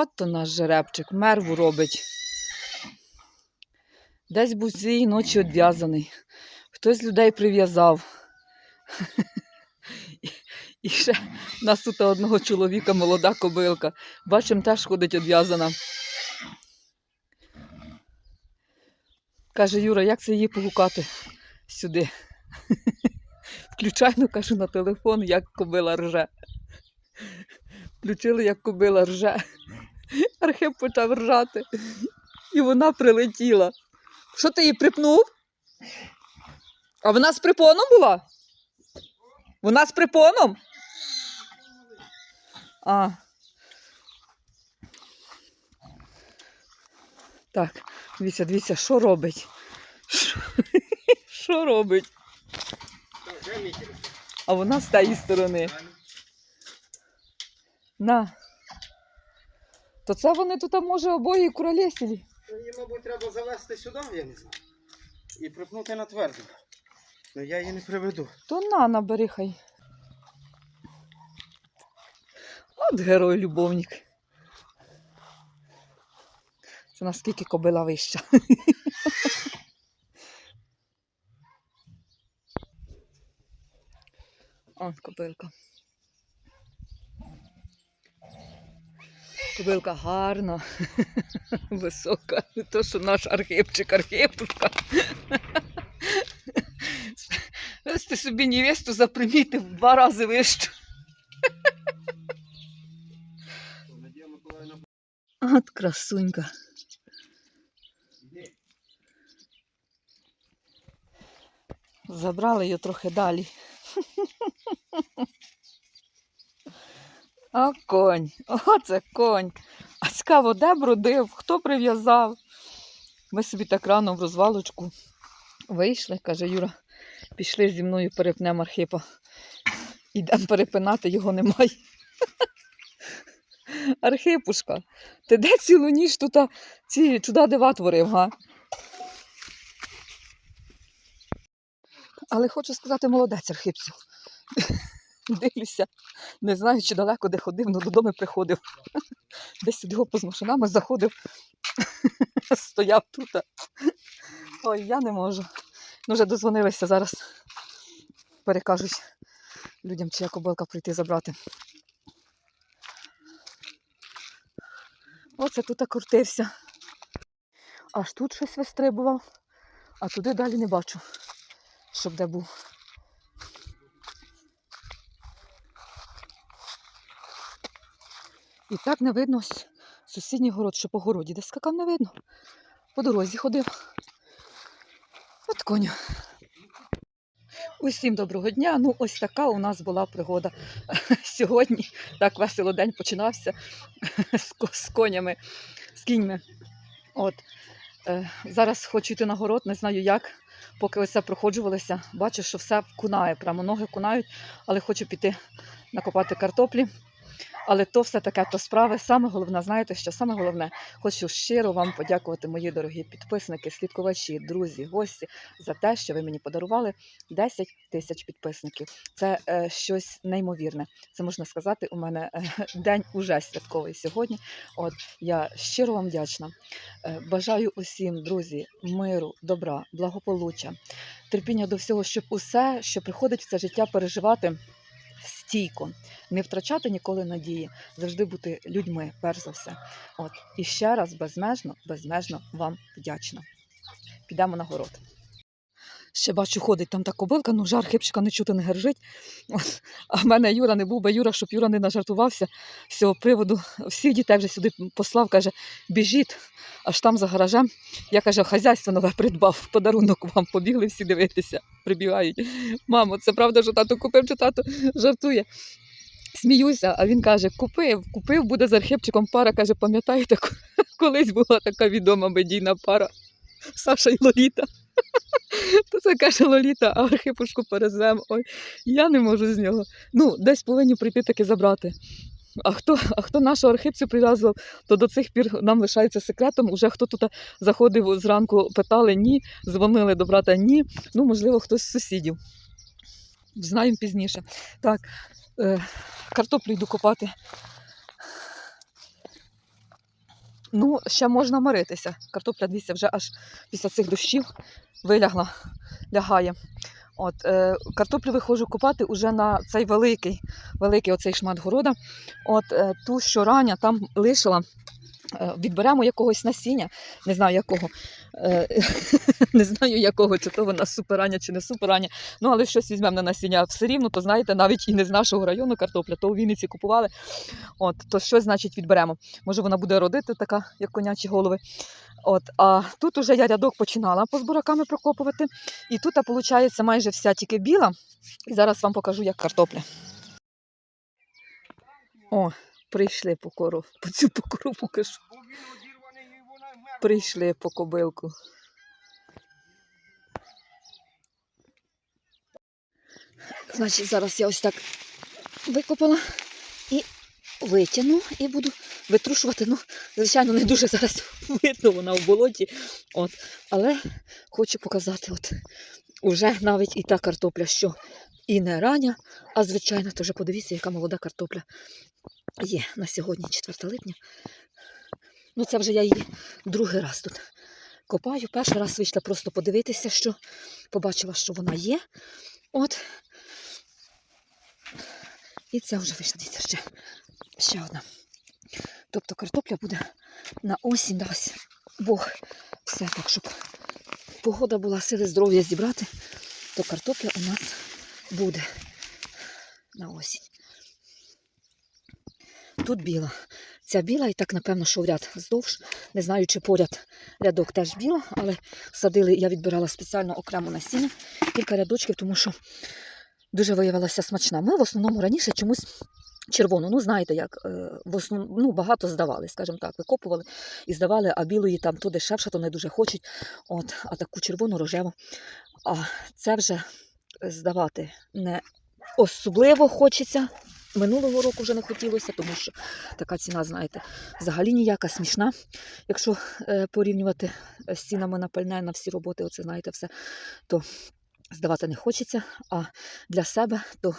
От наш жеребчик, мерву робить. Десь був цієї ночі одв'язаний. Хтось людей прив'язав. І- ще в нас тут одного чоловіка молода кобилка. Бачимо, теж ходить одв'язана. Каже Юра, як це її погукати сюди? Включайно, кажу, на телефон, як кобила рже. Включили, як кобила рже. Архип почав ржати. І вона прилетіла. Що ти її припнув? А вона з припоном була? Вона з припоном? А. Так, дивіться, дивіться, що робить? Що робить? А вона з тієї сторони. На. То це вони тут, може, обоє куролесілі. Її, мабуть, треба завести сюди, я не знаю. І припнути на тверду. Ну я її не приведу. То на, набери хай. От герой-любовник. Це наскільки кобила вища. От кобилка. Кобилка гарна, висока. Не то, що наш архипчик, архипушка. Ось ти собі невесту запримітив в два рази вищу. От красунька. Забрали її трохи далі. А конь. Оце конь. А цікаво, де бродив, хто прив'язав. Ми собі так рано в розвалочку вийшли, каже Юра, пішли зі мною перепнемо Архипа. Ідемо перепинати, його немає. Архипушка, ти де цілу ніч тут ці чуда дива творив, га? Але хочу сказати, молодець Архипцю. Дивлюся, не знаю, чи далеко де ходив, але додому приходив. Десь сюди з машинами заходив, стояв тут. Ой, я не можу. Ну, вже дозвонилися зараз. Перекажуть людям, чия кобилка прийти забрати. Оце тут крутився. Аж тут щось вистрибував, а туди далі не бачу, щоб де був. І так не видно сусідній город, що по городі, де скакав не видно. По дорозі ходив. От коню. Усім доброго дня. Ну, ось така у нас була пригода сьогодні. Так весело день починався з, з конями, з кіньми. От. Е, зараз хочу йти на город, не знаю як. Поки ось проходжувалося, бачу, що все кунає, прямо ноги кунають, але хочу піти накопати картоплі. Але то все таке то справи. Саме головне, знаєте, що саме головне, хочу щиро вам подякувати, мої дорогі підписники, слідкувачі, друзі, гості, за те, що ви мені подарували 10 тисяч підписників. Це е, щось неймовірне. Це можна сказати, у мене е, день уже святковий сьогодні. От я щиро вам вдячна. Е, бажаю усім, друзі, миру, добра, благополуччя, терпіння до всього, щоб усе, що приходить в це життя, переживати стійко, не втрачати ніколи надії, завжди бути людьми, перш за все. От і ще раз безмежно, безмежно вам вдячна. Підемо на город. Ще бачу, ходить там та кобилка, ну жар хипчика не чути не гержить. От. А в мене Юра не був би Юра, щоб Юра не нажартувався з цього приводу. Всіх дітей вже сюди послав, каже, біжіть, аж там за гаражем. Я каже, хазяйство нове придбав, подарунок вам побігли всі дивитися, прибігають. Мамо, це правда, що тато купив, чи тато жартує. Сміюся, а він каже: купив, купив, буде з архипчиком пара. Каже, пам'ятаєте, колись була така відома медійна пара Саша і Лоліта. То це каже Лоліта, а архипушку перезвемо. Ой, я не можу з нього. Ну, десь повинні прийти таки забрати. А хто, а хто нашу архипцю прив'язував, то до цих пір нам лишається секретом. Уже хто тут заходив зранку, питали ні, дзвонили до брата ні. Ну, можливо, хтось з сусідів. Знаємо пізніше. Так, е, картоплю йду копати. Ну, ще можна миритися. Картопля, дивіться, вже аж після цих дощів вилягла, лягає. От, е, картоплю виходжу копати уже на цей великий, великий оцей шмат города. От е, ту, що рання там лишила, е, відберемо якогось насіння, не знаю якого. Е, не знаю якого, чи то вона суперання, чи не суперання. Ну, але щось візьмемо на насіння все рівно, то знаєте, навіть і не з нашого району картопля, то у Вінниці купували. От, то щось, значить, відберемо. Може, вона буде родити, така, як конячі голови. От, а тут уже я рядок починала по збораками прокопувати. І тут, виходить, майже вся тільки біла. І зараз вам покажу, як картопля. О, прийшли по кору. По цю по кору покажу. Прийшли по кобилку. Значить, зараз я ось так викопала і витягну і буду витрушувати. Ну, звичайно, не дуже зараз видно вона в болоті. От. Але хочу показати, от уже навіть і та картопля, що і не рання, а звичайно, то вже подивіться, яка молода картопля є на сьогодні, 4 липня. Ну, це вже я її другий раз тут копаю. Перший раз вийшла просто подивитися, що побачила, що вона є. От. І це вже вийшла, дивіться, ще, ще одна. Тобто картопля буде на осінь, дасть Бог все так, щоб погода була, сили здоров'я зібрати, то картопля у нас буде на осінь. Тут біла. Ця біла, і так, напевно, що в ряд здовж. Не знаю, чи поряд рядок теж біла, але садили, я відбирала спеціально окремо насіння, кілька рядочків, тому що дуже виявилася смачна. Ми в основному раніше чомусь червону, ну знаєте, як е, в основному ну, багато здавали, скажімо так, викопували і здавали, а білої там то дешевше, то не дуже хочуть. От, а таку червону рожеву. А це вже здавати не особливо хочеться. Минулого року вже не хотілося, тому що така ціна, знаєте, взагалі ніяка смішна. Якщо е, порівнювати з цінами на пальне, на всі роботи, оце знаєте все, то здавати не хочеться. А для себе то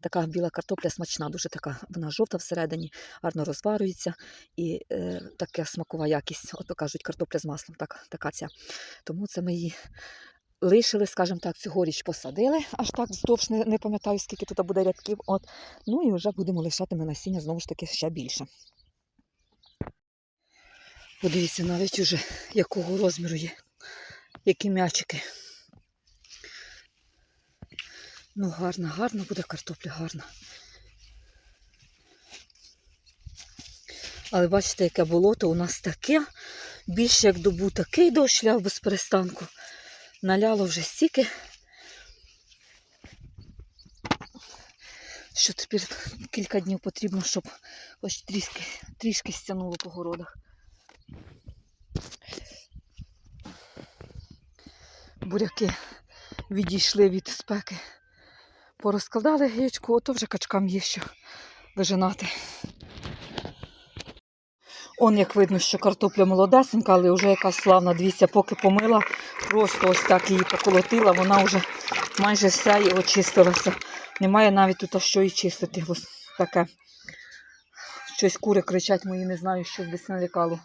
така біла картопля смачна, дуже така, вона жовта всередині, гарно розварюється і е, така смакова якість. Ото кажуть, картопля з маслом, так, така ця. Тому це ми її лишили, скажімо так, цьогоріч посадили, аж так вздовж не, не пам'ятаю, скільки тут буде рядків. От. Ну і вже будемо лишати ми насіння знову ж таки ще більше. Подивіться, навіть уже якого розміру є, які м'ячики. Ну, гарна, гарна буде картопля, гарна. Але бачите, яке болото у нас таке, більше як добу такий дощ ляв без перестанку. Наляло вже стільки, що тепер кілька днів потрібно, щоб хоч трішки, трішки стягнуло по городах. Буряки відійшли від спеки. Порозкладали гречку, ото вже качкам є що вижинати. Он як видно, що картопля молодесенька, але вже якась славна, дивіться, поки помила, просто ось так її поколотила, вона вже майже вся і очистилася. Немає навіть тут що і чистити. Ось таке. Щось кури кричать мої, не знаю, що десь налякало.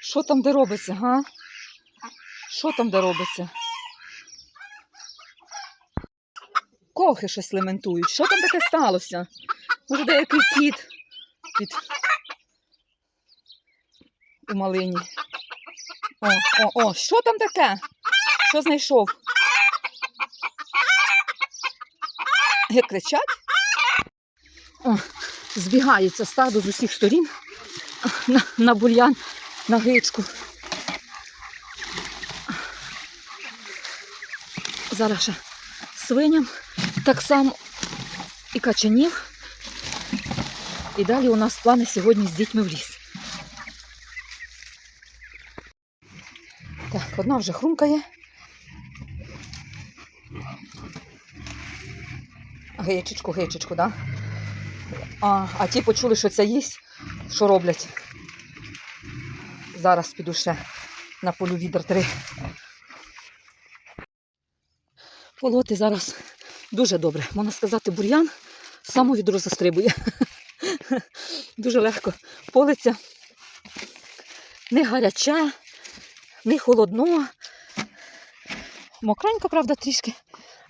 Що там де робиться, га? Що там де робиться? Кохи щось лементують. Що там таке сталося? Може, деякий кіт під у малині. О, о, о, що там таке? Що знайшов? Як кричать? О, збігається стадо з усіх сторін на, на бур'ян, на гичку. Зараз ще свиням так само і качанів. І далі у нас плани сьогодні з дітьми в ліс. Так, одна вже хрумкає. Гичечку, гичечку, так? Да? А, а ті почули, що це їсть, що роблять. Зараз піду ще на полю відер три. Полоти зараз дуже добре. Можна сказати, бур'ян само відро застрибує. Дуже легко политься. Не гаряче, не холодно. Мокренько, правда, трішки,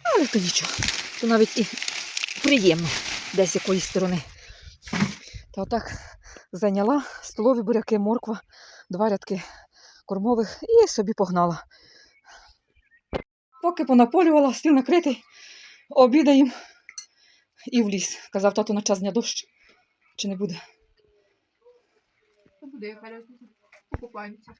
але то нічого. То навіть і приємно десь якоїсь сторони. Та отак зайняла столові буряки, морква, два рядки кормових і собі погнала. Поки понаполювала, стіл накритий, обідаємо і в ліс. Казав тато на час дня дощ. Чи не буде? Буде різниця. Покупаємося.